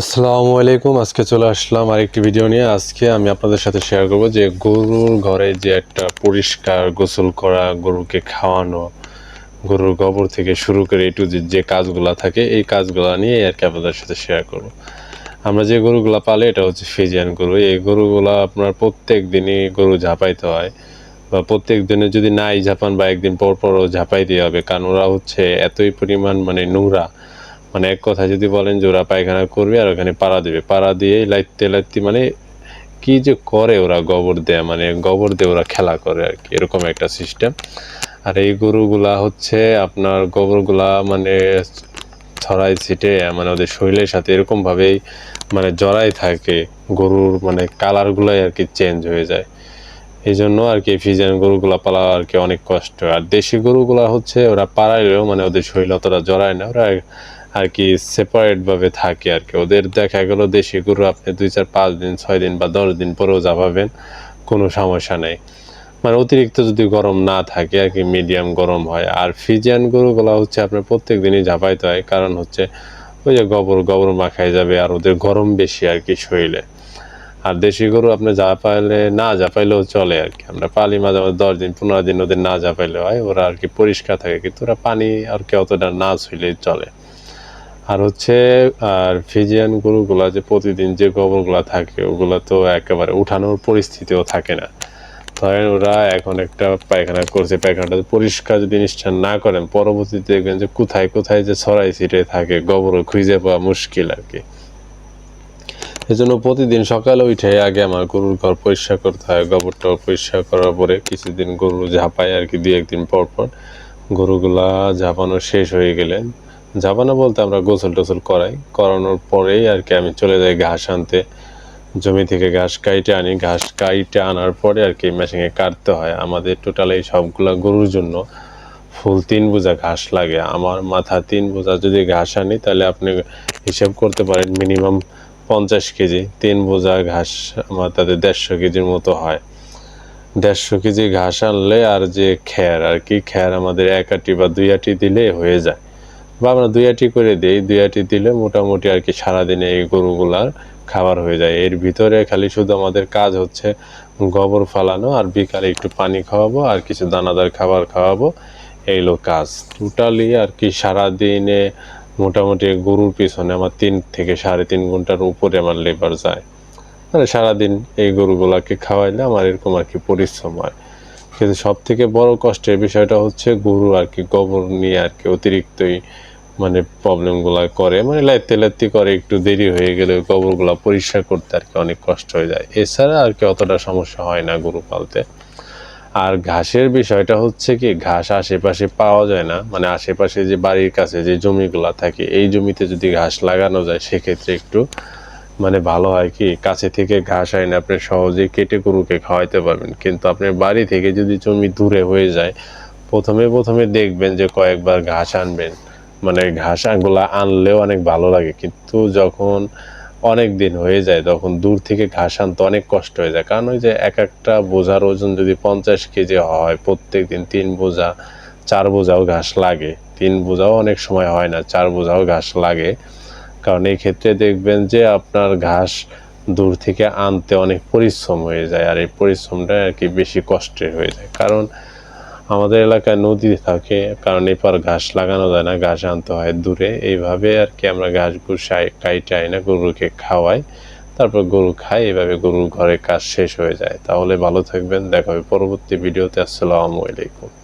আসসালামু আলাইকুম। আজকে চলে আসলাম আরেকটি ভিডিও নিয়ে। আজকে আমি আপনাদের সাথে শেয়ার করব যে গরুর ঘরে যে একটা পরিষ্কার গোসল করা, গরুকে খাওয়ানো, গরুর গোবর থেকে শুরু করে একটু যে কাজগুলা থাকে, এই কাজগুলা নিয়ে আর কি আপনাদের সাথে শেয়ার করব। আমরা যে গরুগুলা পালে, এটা হচ্ছে ফিজিয়ান গরু। এই গরুগুলা আপনার প্রত্যেক দিনই গরু ঝাঁপাইতে হয় বা প্রত্যেক দিনে যদি নাই ঝাপান বা একদিন পর পরও ঝাঁপাই দিয়ে হবে, কারণ ওরা হচ্ছে এতই পরিমাণ মানে নোংরা মানে এক কথা যদি বলেন যে ওরা পায়খানা করবে আর ওখানে পাড়া দেবে। পাড়া দিয়ে লাইতে লাইতে মানে কি যে করে ওরা গোবর দেয় মানে গোবর দিয়ে ওরা খেলা করে আর কি, এরকম একটা সিস্টেম আর এই গরুগুলা হচ্ছে আপনার গোবরগুলা মানে ছড়াই ছিটে মানে ওদের শরীরের সাথে এরকমভাবেই মানে জড়াই থাকে, গরুর মানে কালারগুলাই আর কি চেঞ্জ হয়ে যায়। এই জন্য আর কি ফিজিয়ান গরুগুলা পালা আর কি অনেক কষ্ট। আর দেশি গরুগুলা হচ্ছে ওরা পাড়াইলেও মানে ওদের শরীর অতটা জড়ায় না, ওরা আর কি সেপারেটভাবে থাকে আর কি। ওদের দেখা গেল দেশি গরু আপনি দুই চার পাঁচ দিন, ছয় দিন বা দশ দিন পরেও যাবাবেন কোনো সমস্যা নেই। মানে অতিরিক্ত যদি গরম না থাকে আর কি মিডিয়াম গরম হয়। আর ফিজিয়ান গরুগুলো হচ্ছে আপনার প্রত্যেক দিনই ঝাপাইতে হয়। কারণ হচ্ছে ওই যে গোবর গোবর মাখাই যাবে আর ওদের গরম বেশি আর কি শরীরে। আর দেশি গরু আপনি পাইলে, না যা পাইলেও চলে আর কি। আমরা পালি মাঝে মাঝে দশ দিন, পনেরো দিন ওদের না যা পাইলে হয়, ওরা আর কি পরিষ্কার থাকে। কিন্তু ওরা পানি আর কি অতটা না ছুইলেই চলে। আর হচ্ছে, আর ফিজিয়ান গরুগুলা যে প্রতিদিন যে গোবরগুলা থাকে, ওগুলো তো একেবারে উঠানোর পরিস্থিতিও থাকে না। ধরেন ওরা এখন একটা পায়খানা করছে, পায়খানাটা পরিষ্কার যদি জিনিসটা না করেন, পরবর্তীতে দেখবেন যে কোথায় কোথায় যে ছড়াই ছিটে থাকে, গোবর খুঁজে পাওয়া মুশকিল আর কি। এই জন্য প্রতিদিন সকালে উঠে আগে আমার গরুর ঘর পরিষ্কার করতে হয়, গোবরটা পরিষ্কার করার পরে কিছুদিন গরু ঝাঁপায় আর কি, দুই একদিন পর পর গরুগুলা ঝাঁপানো শেষ হয়ে গেলে ঝাঁপানো বলতে আমরা গোসল টোসল করাই। করানোর পরেই আর কি আমি চলে যাই ঘাস আনতে। জমি থেকে ঘাস কাইটে আনি। ঘাস কাইটে আনার পরে আর কি মেশিনে কাটতে হয়। আমাদের টোটাল এই সবগুলা গরুর জন্য ফুল তিন বোঝা ঘাস লাগে। আমার মাথা তিন বোঝা। যদি ঘাস আনি, তাহলে আপনি হিসাব করতে পারেন মিনিমাম পঞ্চাশ কেজি। তিন বোঝা ঘাস আমার তাদের দেড়শো কেজির মতো হয়। দেড়শো কেজি ঘাস আনলে আর যে খ্যার আর কি খ্যার আমাদের এক আটি বা দুই আটি দিলে হয়ে যায়। বা আমরা দুই আটি করে দিই দুই আটি দিলে মোটামুটি আর কি সারাদিনে এই গরুগুলার খাবার হয়ে যায়। এর ভিতরে খালি শুধু আমাদের কাজ হচ্ছে গোবর ফালানো আর বিকালে একটু পানি খাওয়াবো আর কিছু দানাদার খাবার খাওয়াবো এইগুলো কাজ। টোটালি আর কি সারাদিনে মোটামুটি গরুর পিছনে আমার তিন থেকে সাড়ে তিন ঘণ্টার উপরে আমার লেবার যায়। মানে সারাদিন এই গরুগুলাকে খাওয়াইলে আমার এরকম আর কি পরিশ্রম হয়। কিন্তু সব থেকে বড় কষ্টের বিষয়টা হচ্ছে গরু আর কি, গোবর নিয়ে আর কি অতিরিক্তই মানে প্রবলেমগুলো করে। মানে লাইতে করে, একটু দেরি হয়ে গেলে গোবরগুলো পরিষ্কার করতে আর কি অনেক কষ্ট হয়ে যায়। এছাড়া আর কি অতটা সমস্যা হয় না গরু পালতে। আর ঘাসের বিষয়টা হচ্ছে কি, ঘাস আশেপাশে পাওয়া যায় না। মানে আশেপাশে যে বাড়ির কাছে যে জমিগুলো থাকে, এই জমিতে যদি ঘাস লাগানো যায়, সেক্ষেত্রে একটু মানে ভালো হয় কি, কাছে থেকে ঘাস আইনে আপনি সহজেই কেটে গরুকে খাওয়াইতে পারবেন। কিন্তু আপনার বাড়ি থেকে যদি জমি দূরে হয়ে যায়, প্রথমে প্রথমে দেখবেন যে কয়েকবার ঘাস আনবেন। মানে ঘাসগুলা আনলেও অনেক ভালো লাগে। কিন্তু যখন অনেক দিন হয়ে যায়, তখন দূর থেকে ঘাস আনতে অনেক কষ্ট হয়ে যায়। কারণ ওই যে এক একটা বোঝার ওজন যদি পঞ্চাশ কেজি হয় প্রত্যেক দিন তিন বোঝা, চার বোঝাও ঘাস লাগে। তিন বোঝাও অনেক সময় হয় না, চার বোঝাও ঘাস লাগে। কারণ এই ক্ষেত্রে দেখবেন যে আপনার ঘাস দূর থেকে আনতে অনেক পরিশ্রম হয়ে যায় আর এই পরিশ্রমটা আর কি বেশি কষ্টের হয়ে যায়। কারণ আমাদের এলাকায় নদী থাকে, কারণ এপার ঘাস লাগানো যায় না, ঘাস আনতে হয় দূরে। এইভাবে আর কি আমরা ঘাসগুলো কাইটে আই না, গরুকে খাওয়াই, তারপর গরু খাই, এভাবে গরুর ঘরে কাজ শেষ হয়ে যায়। তাহলে ভালো থাকবেন, দেখা হবে পরবর্তী ভিডিওতে। আসসালামু আলাইকুম।